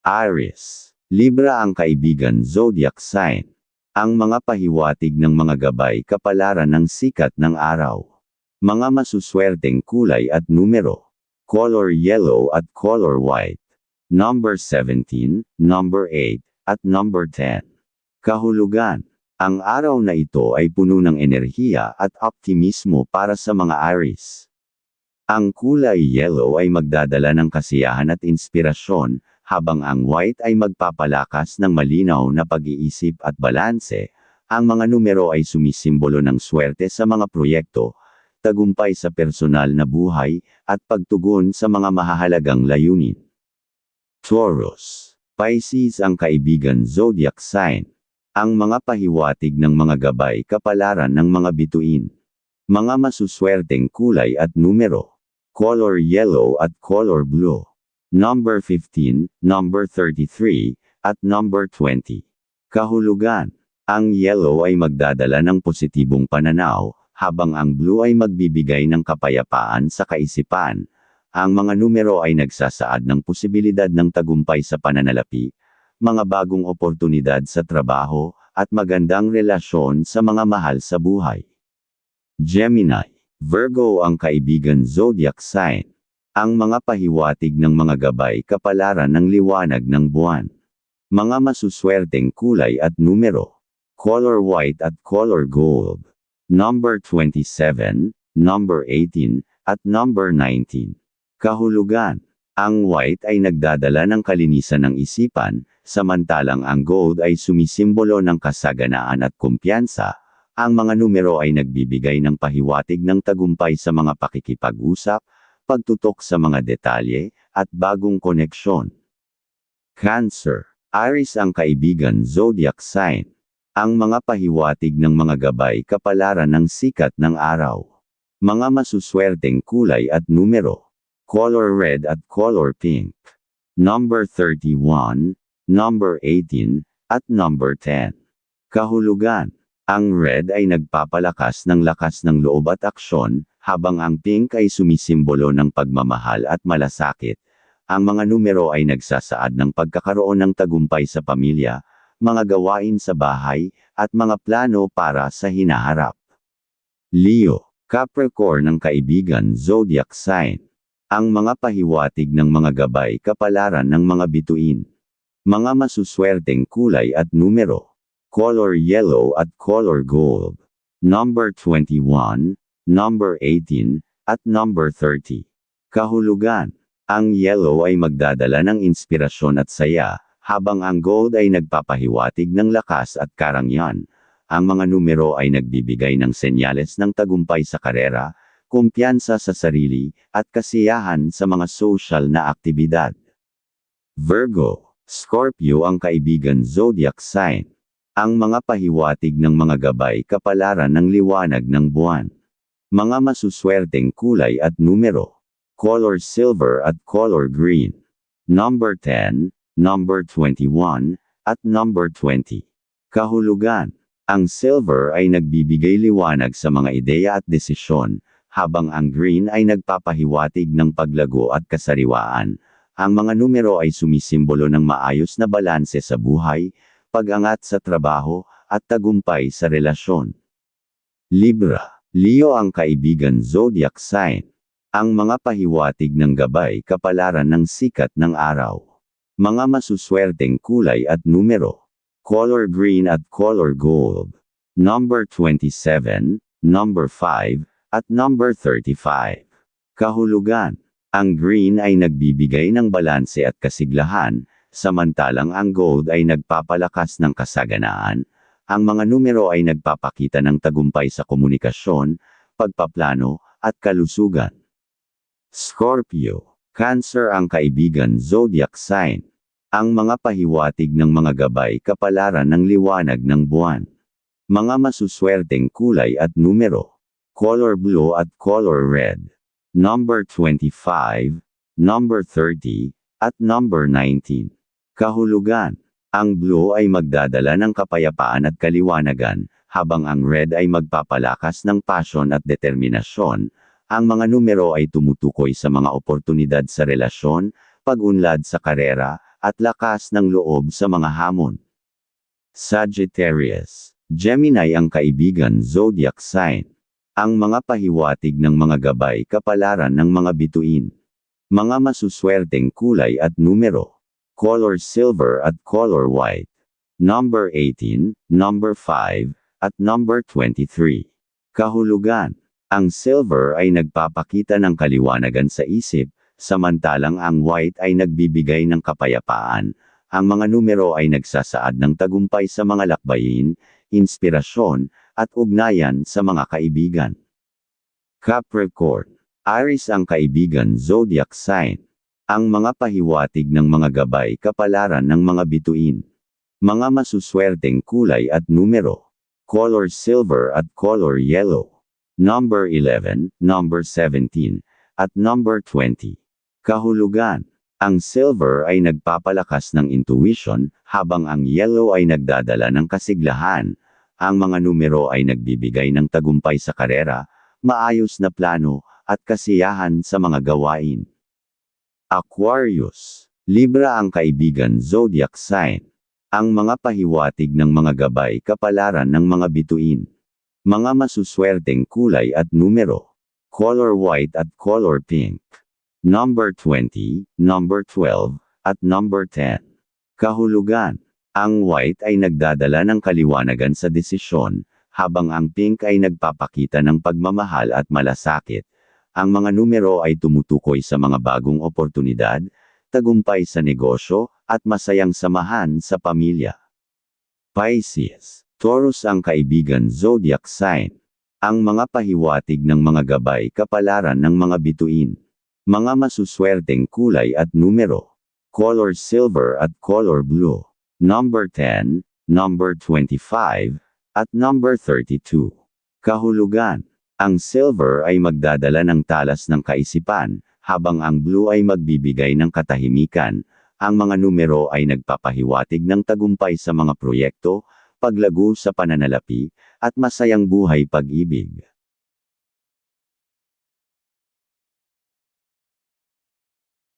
Aries. Libra ang kaibigan zodiac sign. Ang mga pahiwatig ng mga gabay kapalaran ng sikat ng araw. Mga masuswerteng kulay at numero. Color yellow at color white. Number 17, number 8, at number 10. Kahulugan. Ang araw na ito ay puno ng enerhiya at optimismo para sa mga Aries. Ang kulay yellow ay magdadala ng kasiyahan at inspirasyon, habang ang white ay magpapalakas ng malinaw na pag-iisip at balanse. Ang mga numero ay sumisimbolo ng swerte sa mga proyekto, tagumpay sa personal na buhay, at pagtugon sa mga mahahalagang layunin. Taurus. Pisces ang kaibigan zodiac sign. Ang mga pahiwatig ng mga gabay kapalaran ng mga bituin. Mga masuswerteng kulay at numero. Color yellow at color blue. Number 15, number 33, at number 20. Kahulugan. Ang yellow ay magdadala ng positibong pananaw, habang ang blue ay magbibigay ng kapayapaan sa kaisipan. Ang mga numero ay nagsasaad ng posibilidad ng tagumpay sa pananalapi, mga bagong oportunidad sa trabaho, at magandang relasyon sa mga mahal sa buhay. Gemini, Virgo ang kaibigan zodiac sign. Ang mga pahiwatig ng mga gabay kapalaran ng liwanag ng buwan. Mga masuswerteng kulay at numero. Color white at color gold. Number 27, number 18, at number 19. Kahulugan. Ang white ay nagdadala ng kalinisan ng isipan, samantalang ang gold ay sumisimbolo ng kasaganaan at kumpiyansa. Ang mga numero ay nagbibigay ng pahiwatig ng tagumpay sa mga pakikipag-usap, pagtutok sa mga detalye, at bagong koneksyon. Cancer. Aries ang kaibigan zodiac sign. Ang mga pahiwatig ng mga gabay kapalaran ng sikat ng araw. Mga masuswerteng kulay at numero. Color red at color pink. Number 31, number 18, at number 10. Kahulugan. Ang red ay nagpapalakas ng lakas ng loob at aksyon, habang ang pink ay sumisimbolo ng pagmamahal at malasakit. Ang mga numero ay nagsasaad ng pagkakaroon ng tagumpay sa pamilya, mga gawain sa bahay, at mga plano para sa hinaharap. Leo, Capricorn ng kaibigan zodiac sign. Ang mga pahiwatig ng mga gabay kapalaran ng mga bituin. Mga masuswerteng kulay at numero. Color yellow at color gold. Number 21, number 18, at number 30. Kahulugan. Ang yellow ay magdadala ng inspirasyon at saya, habang ang gold ay nagpapahiwatig ng lakas at karangyan. Ang mga numero ay nagbibigay ng senyales ng tagumpay sa karera, kumpiyansa sa sarili, at kasiyahan sa mga social na aktibidad. Virgo, Scorpio ang kaibigan zodiac sign. Ang mga pahiwatig ng mga gabay kapalaran ng liwanag ng buwan. Mga masuswerteng kulay at numero. Color silver at color green. Number 10, number 21, at number 20. Kahulugan. Ang silver ay nagbibigay liwanag sa mga ideya at desisyon, habang ang green ay nagpapahiwatig ng paglago at kasariwaan. Ang mga numero ay sumisimbolo ng maayos na balanse sa buhay, pag-angat sa trabaho, at tagumpay sa relasyon. Libra, Leo ang kaibigan zodiac sign. Ang mga pahiwatig ng gabay kapalaran ng sikat ng araw. Mga masuswerteng kulay at numero. Color green at color gold. Number 27, number 5, at number 35. Kahulugan. Ang green ay nagbibigay ng balanse at kasiglahan, samantalang ang gold ay nagpapalakas ng kasaganaan. Ang mga numero ay nagpapakita ng tagumpay sa komunikasyon, pagpaplano, at kalusugan. Scorpio. Cancer ang kaibigan zodiac sign. Ang mga pahiwatig ng mga gabay kapalaran ng liwanag ng buwan. Mga masuswerteng kulay at numero color blue at color red. Number 25, number 30, at number 19. Kahulugan. Ang blue ay magdadala ng kapayapaan at kaliwanagan, habang ang red ay magpapalakas ng passion at determinasyon. Ang mga numero ay tumutukoy sa mga oportunidad sa relasyon, pag-unlad sa karera, at lakas ng loob sa mga hamon. Sagittarius. Gemini ang kaibigan zodiac sign. Ang mga pahiwatig ng mga gabay kapalaran ng mga bituin. Mga masuswerteng kulay at numero. Color silver at color white. Number 18, number 5, at number 23. Kahulugan. Ang silver ay nagpapakita ng kaliwanagan sa isip, samantalang ang white ay nagbibigay ng kapayapaan. Ang mga numero ay nagsasaad ng tagumpay sa mga lakbayin, inspirasyon, at ugnayan sa mga kaibigan. Capricorn. Aries ang kaibigan zodiac sign. Ang mga pahiwatig ng mga gabay kapalaran ng mga bituin. Mga masuswerteng kulay at numero. Color silver at color yellow. Number 11, number 17, at number 20. Kahulugan. Ang silver ay nagpapalakas ng intuition, habang ang yellow ay nagdadala ng kasiglahan. Ang mga numero ay nagbibigay ng tagumpay sa karera, maayos na plano, at kasiyahan sa mga gawain. Aquarius. Libra ang kaibigan zodiac sign. Ang mga pahiwatig ng mga gabay kapalaran ng mga bituin. Mga masuswerteng kulay at numero. Color white at color pink. Number 20, number 12, at number 10. Kahulugan. Ang white ay nagdadala ng kaliwanagan sa desisyon, habang ang pink ay nagpapakita ng pagmamahal at malasakit. Ang mga numero ay tumutukoy sa mga bagong oportunidad, tagumpay sa negosyo, at masayang samahan sa pamilya. Pisces. Taurus ang kaibigan zodiac sign. Ang mga pahiwatig ng mga gabay kapalaran ng mga bituin. Mga masuswerteng kulay at numero. Color silver at color blue. Number 10, number 25, at number 32. Kahulugan. Ang silver ay magdadala ng talas ng kaisipan, habang ang blue ay magbibigay ng katahimikan. Ang mga numero ay nagpapahiwatig ng tagumpay sa mga proyekto, paglago sa pananalapi, at masayang buhay pag-ibig.